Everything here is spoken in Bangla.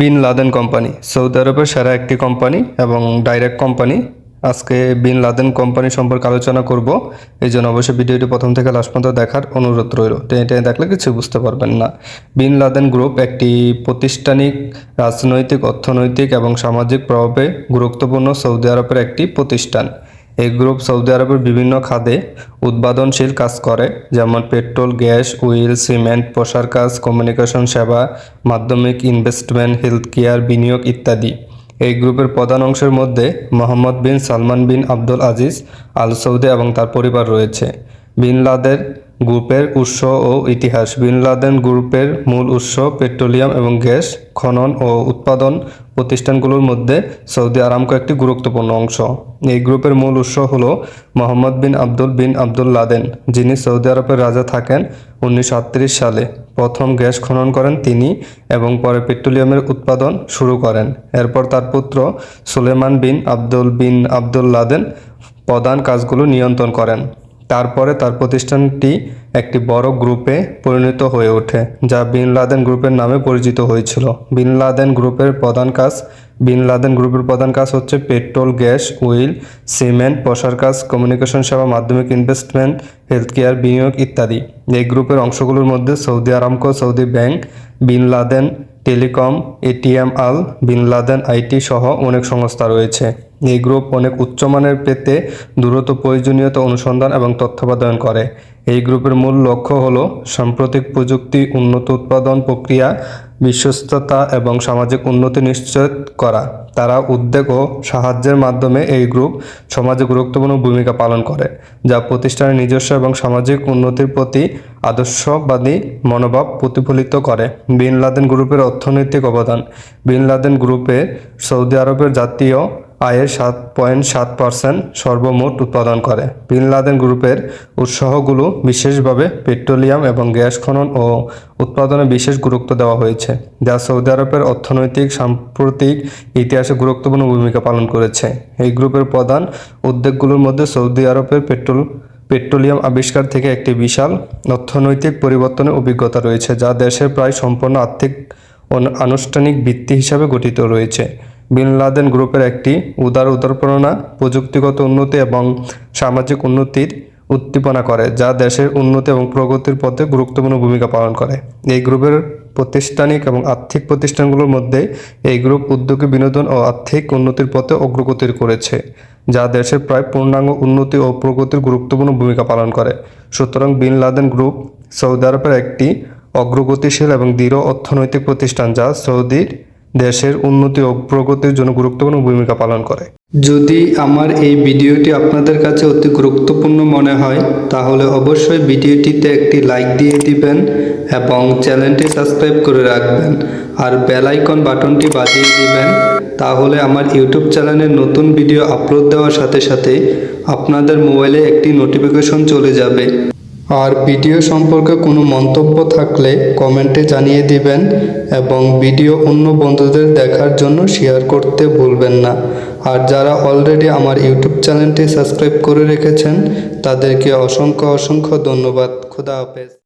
Bin Laden company. সৌদি আরবের সেরা একটি কোম্পানি এবং ডাইরেক্ট কোম্পানি। আজকে বিন লাদেন কোম্পানি সম্পর্কে আলোচনা করব। এই জন্য অবশ্যই ভিডিওটি প্রথম থেকে লাস্ট পর্যন্ত দেখার অনুরোধ রইল। টেনে টেনে দেখলে কিছু বুঝতে পারবেন না। বিন লাদেন গ্রুপ একটি প্রতিষ্ঠানিক, রাজনৈতিক, অর্থনৈতিক এবং সামাজিক প্রভাবে গুরুত্বপূর্ণ সৌদি আরবের একটি প্রতিষ্ঠান। এই গ্রুপ সৌদি আরবের বিভিন্ন খাদে উৎপাদনশীল কাজ করে, যেমন পেট্রোল, গ্যাস উইল সিমেন্ট পোশার কাজ, কমিউনিকেশন সেবা, মাধ্যমিক, ইনভেস্টমেন্ট হেলথ কেয়ার বিনিয়োগ ইত্যাদি। এই গ্রুপের প্রধান অংশের মধ্যে মোহাম্মদ বিন সালমান বিন আব্দুল আজিজ আল সৌদে এবং তার পরিবার রয়েছে। বিন লাদেন গ্রুপের উৎস ও ইতিহাস। বিন লাদেন গ্রুপের মূল উৎস পেট্রোলিয়াম এবং গ্যাস, খনন ও উৎপাদন প্রতিষ্ঠানগুলোর মধ্যে সৌদি আরামকো একটি গুরুত্বপূর্ণ অংশ। এই গ্রুপের মূল উৎস হল Mohammad bin Abdul bin Abdul Laden, যিনি সৌদি আরবের রাজা থাকেন উনিশশো সালে। প্রথম গ্যাস খনন করেন তিনি এবং পরে পেট্রোলিয়ামের উৎপাদন শুরু করেন। এরপর তার পুত্র Suleman bin Abdul bin Abdul Laden প্রধান কাজগুলো নিয়ন্ত্রণ করেন। তারপরে তার প্রতিষ্ঠানটি একটি বড় গ্রুপে পরিণত হয়ে ওঠে, যা বিন লাদেন গ্রুপের নামে পরিচিত হয়েছিল। বিন লাদেন গ্রুপের প্রধান কাজ, বিন লাদেন গ্রুপের প্রধান কাজ হচ্ছে পেট্রোল, গ্যাস, উইল, সিমেন্ট, প্রসার কাজ, কমিউনিকেশন সেবা, মাধ্যমিক ইনভেস্টমেন্ট হেলথ কেয়ার বিনিয়োগ ইত্যাদি। এই গ্রুপের অংশগুলোর মধ্যে Saudi Aramco, Saudi bank, bin Laden telecom, ATM Al, bin Laden IT সহ অনেক সংস্থা রয়েছে। এই গ্রুপ অনেক উচ্চমানের পেতে দ্রুত প্রয়োজনীয়তা অনুসন্ধান এবং তত্ত্বাবধান করে। এই গ্রুপের মূল লক্ষ্য হল সাম্প্রতিক প্রযুক্তি, উন্নত উৎপাদন প্রক্রিয়া, বিশ্বস্ততা এবং সামাজিক উন্নতি নিশ্চিত করা। তারা উদ্যোগ ও সাহায্যের মাধ্যমে এই গ্রুপ সমাজে গুরুত্বপূর্ণ ভূমিকা পালন করে, যা প্রতিষ্ঠানের নিজস্ব এবং সামাজিক উন্নতির প্রতি আদর্শবাদী মনোভাব প্রতিফলিত করে। বিন লাদেন গ্রুপের অর্থনৈতিক অবদান। বিন লাদেন গ্রুপে সৌদি আরবের জাতীয় আয়ের সাত পয়েন্ট সাত পার্সেন্ট সর্বমোট উৎপাদন করে। বিন লাদেন গ্রুপের উৎসাহগুলো বিশেষভাবে পেট্রোলিয়াম এবং গ্যাস খনন ও উৎপাদনে বিশেষ গুরুত্ব দেওয়া হয়েছে, যা সৌদি আরবের অর্থনৈতিক, সাম্প্রতিক ইতিহাসে গুরুত্বপূর্ণ ভূমিকা পালন করেছে। এই গ্রুপের প্রধান উদ্যোগগুলোর মধ্যে সৌদি আরবের পেট্রোল, পেট্রোলিয়াম আবিষ্কার থেকে একটি বিশাল অর্থনৈতিক পরিবর্তনের অভিজ্ঞতা রয়েছে, যা দেশের প্রায় সম্পূর্ণ আর্থিক আনুষ্ঠানিক ভিত্তি হিসাবে গঠিত রয়েছে। বিন লাদেন গ্রুপের একটি উদার উদারপ্রেরণা প্রযুক্তিগত উন্নতি এবং সামাজিক উন্নতির উদ্দীপনা করে, যা দেশের উন্নতি এবং প্রগতির পথে গুরুত্বপূর্ণ ভূমিকা পালন করে। এই গ্রুপের প্রতিষ্ঠানিক এবং আর্থিক প্রতিষ্ঠানগুলোর মধ্যে এই গ্রুপ উদ্যোগী বিনোদন ও আর্থিক উন্নতির পথে অগ্রগতি করেছে, যা দেশের প্রায় পূর্ণাঙ্গ উন্নতি ও প্রগতির গুরুত্বপূর্ণ ভূমিকা পালন করে। সুতরাং বিন লাদেন গ্রুপ সৌদি আরবের একটি অগ্রগতিশীল এবং দৃঢ় অর্থনৈতিক প্রতিষ্ঠান, যা সৌদির দেশের উন্নতি ও প্রগতির জন্য গুরুত্বপূর্ণ ভূমিকা পালন করে। যদি আমার এই ভিডিওটি আপনাদের কাছে অতি গুরুত্বপূর্ণ মনে হয়, তাহলে অবশ্যই ভিডিওটিতে একটি লাইক দিয়ে দিবেন এবং চ্যানেলটি সাবস্ক্রাইব করে রাখবেন আর বেল আইকন বাটনটি বাজিয়ে দিবেন। তাহলে আমার ইউটিউব চ্যানেলে নতুন ভিডিও আপলোড দেওয়ার সাথে সাথে আপনাদের মোবাইলে একটি নোটিফিকেশন চলে যাবে। আর ভিডিও সম্পর্কে কোনো মন্তব্য থাকলে কমেন্টে জানিয়ে দিবেন এবং ভিডিও অন্য বন্ধুদের দেখার জন্য শেয়ার করতে ভুলবেন না। আর যারা অলরেডি আমার ইউটিউব চ্যানেলটি সাবস্ক্রাইব করে রেখেছেন, তাদেরকে অসংখ্য অসংখ্য ধন্যবাদ। খুদা হাফেজ।